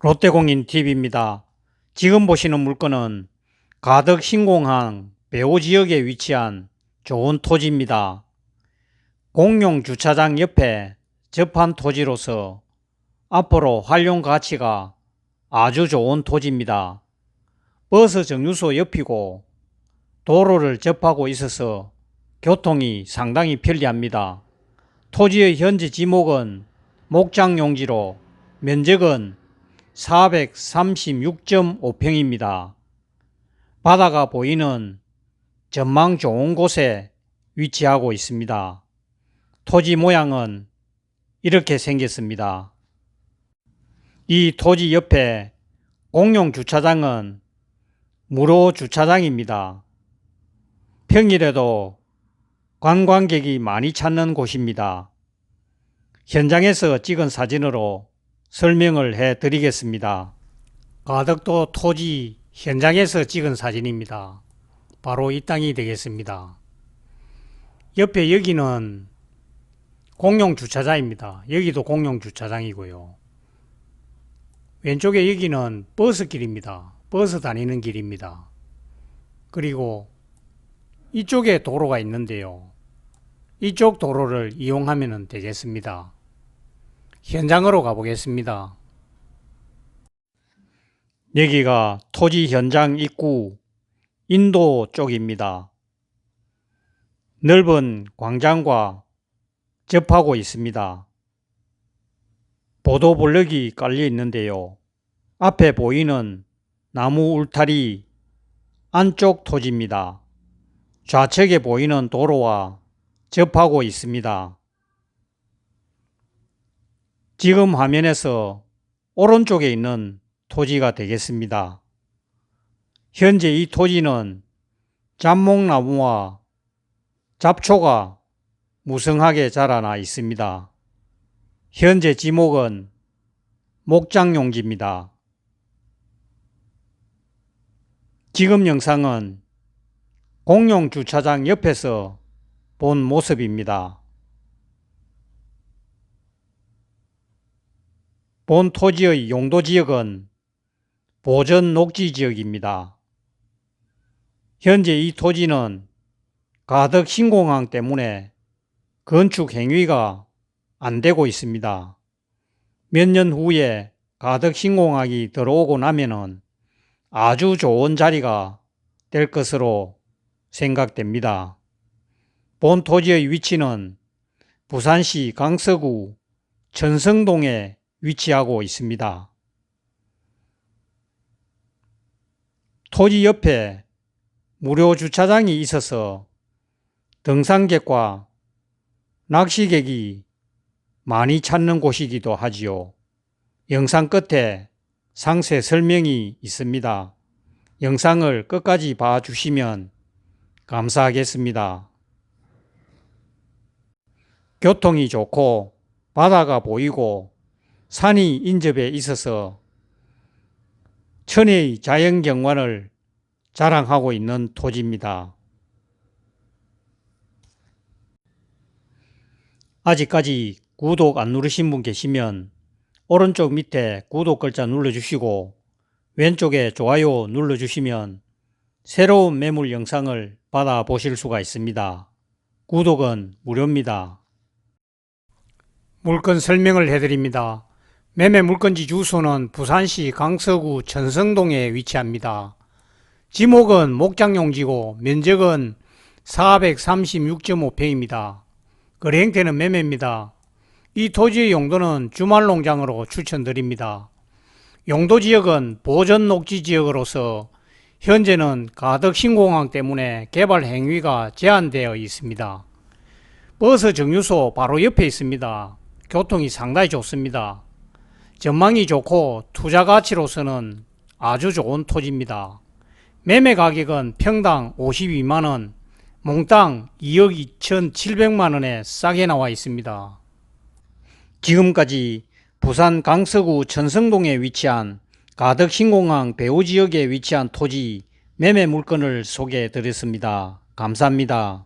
롯데공인TV입니다. 지금 보시는 물건은 가덕 신공항 배후 지역에 위치한 좋은 토지입니다. 공용 주차장 옆에 접한 토지로서 앞으로 활용 가치가 아주 좋은 토지입니다. 버스 정류소 옆이고 도로를 접하고 있어서 교통이 상당히 편리합니다. 토지의 현재 지목은 목장 용지로 면적은 436.5평입니다. 바다가 보이는 전망 좋은 곳에 위치하고 있습니다. 토지 모양은 이렇게 생겼습니다. 이 토지 옆에 공용 주차장은 무료 주차장입니다. 평일에도 관광객이 많이 찾는 곳입니다. 현장에서 찍은 사진으로 설명을 해 드리겠습니다. 가덕도 토지 현장에서 찍은 사진입니다. 바로 이 땅이 되겠습니다. 옆에 여기는 공용 주차장입니다. 여기도 공용 주차장이고요. 왼쪽에 여기는 버스길입니다. 버스 다니는 길입니다. 그리고 이쪽에 도로가 있는데요. 이쪽 도로를 이용하면 되겠습니다. 현장으로 가보겠습니다. 여기가 토지 현장 입구 인도 쪽입니다. 넓은 광장과 접하고 있습니다. 보도 블럭이 깔려 있는데요. 앞에 보이는 나무 울타리 안쪽 토지입니다. 좌측에 보이는 도로와 접하고 있습니다. 지금 화면에서 오른쪽에 있는 토지가 되겠습니다. 현재 이 토지는 잡목나무와 잡초가 무성하게 자라나 있습니다. 현재 지목은 목장용지입니다. 지금 영상은 공용 주차장 옆에서 본 모습입니다. 본 토지의 용도 지역은 보전 녹지 지역입니다. 현재 이 토지는 가덕 신공항 때문에 건축 행위가 안 되고 있습니다. 몇 년 후에 가덕 신공항이 들어오고 나면은 아주 좋은 자리가 될 것으로 생각됩니다. 본 토지의 위치는 부산시 강서구 천성동에 위치하고 있습니다. 토지 옆에 무료 주차장이 있어서 등산객과 낚시객이 많이 찾는 곳이기도 하지요. 영상 끝에 상세 설명이 있습니다. 영상을 끝까지 봐주시면 감사하겠습니다. 교통이 좋고 바다가 보이고 산이 인접해 있어서 천혜의 자연경관을 자랑하고 있는 토지입니다. 아직까지 구독 안 누르신 분 계시면 오른쪽 밑에 구독 글자 눌러주시고 왼쪽에 좋아요 눌러주시면 새로운 매물 영상을 받아 보실 수가 있습니다. 구독은 무료입니다. 물건 설명을 해드립니다. 매매 물건지 주소는 부산시 강서구 천성동에 위치합니다. 지목은 목장용지고 면적은 436.5평입니다. 거래 형태는 매매입니다. 이 토지의 용도는 주말 농장으로 추천드립니다. 용도 지역은 보전 녹지 지역으로서 현재는 가덕 신공항 때문에 개발 행위가 제한되어 있습니다. 버스 정류소 바로 옆에 있습니다. 교통이 상당히 좋습니다. 전망이 좋고 투자 가치로서는 아주 좋은 토지입니다. 매매 가격은 평당 52만원, 몽땅 2억 2,700만원에 싸게 나와 있습니다. 지금까지 부산 강서구 천성동에 위치한 가덕 신공항 배후 지역에 위치한 토지 매매 물건을 소개해 드렸습니다. 감사합니다.